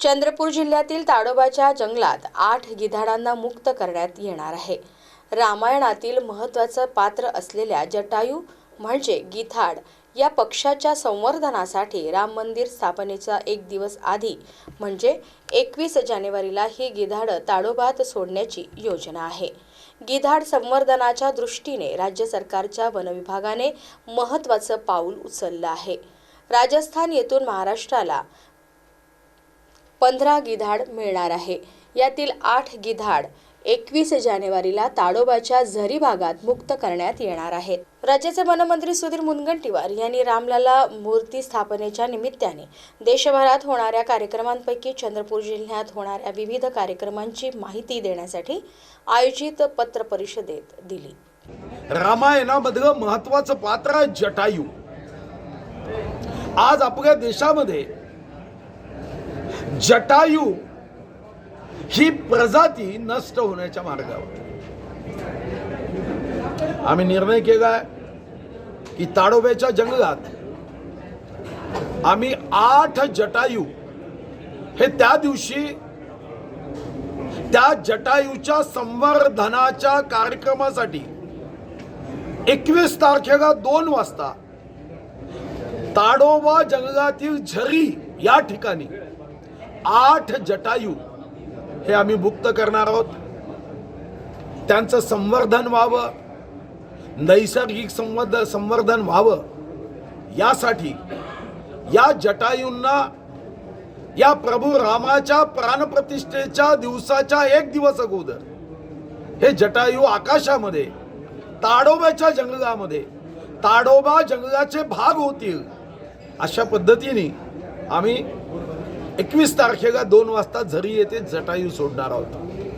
चंद्रपूर जिल्ह्यातील ताडोबाच्या जंगलात आठ गिधाडांना मुक्त करण्यात येणार आहे. रामायणातील महत्त्वाचं पात्र असलेल्या जटायू म्हणजे गिधाड या पक्षाच्या संवर्धनासाठी राम मंदिर स्थापनेचा एक दिवस आधी म्हणजे एकवीस जानेवारीला ही गिधाडं ताडोबात सोडण्याची योजना आहे. गिधाड संवर्धनाच्या दृष्टीने राज्य सरकारच्या वनविभागाने महत्त्वाचं पाऊल उचललं आहे. राजस्थान येथून महाराष्ट्राला पंधरा गिधाड मिळणार आहे. यातील आठ गिधाड एकवीस जानेवारीला ताडोबाच्या झरी भागात मुक्त करण्यात येणार आहेत. राज्याचे वनमंत्री सुधीर मुनगंटीवार यांनी रामलला मूर्ती स्थापनेच्या निमित्ताने देशभरात होणाऱ्या कार्यक्रमांपैकी चंद्रपूर जिल्ह्यात होणाऱ्या विविध कार्यक्रमांची माहिती देण्यासाठी आयोजित पत्र परिषदेत दिली. रामायणामधलं महत्वाचं पात्र आहे जटायू. आज आपल्या देशामध्ये जटायू ही प्रजाती नष्ट होण्याच्या मार्गावर. आम्ही निर्णय केलाय की ताडोब्याच्या जंगलात आम्ही आठ जटायू हे त्या दिवशी त्या जटायूच्या संवर्धनाच्या कार्यक्रमासाठी एकवीस तारखेला दोन वाजता ताडोबा जंगलातील झरी या ठिकाणी आठ जटायू हे आम्ही मुक्त करणार आहोत. त्यांचं संवर्धन व्हावं नैसर्गिक संवर्ध संवर्धन व्हावं. यासाठी या जटायूंना या प्रभू रामाच्या प्राणप्रतिष्ठेच्या दिवसाच्या एक दिवस अगोदर हे जटायू आकाशामध्ये ताडोबाच्या जंगलामध्ये ताडोबा जंगलाचे भाग होतील अशा पद्धतीने आम्ही एकवीस तारखेला दोन वाजता झरी येथे जटायू सोडणार आहोत.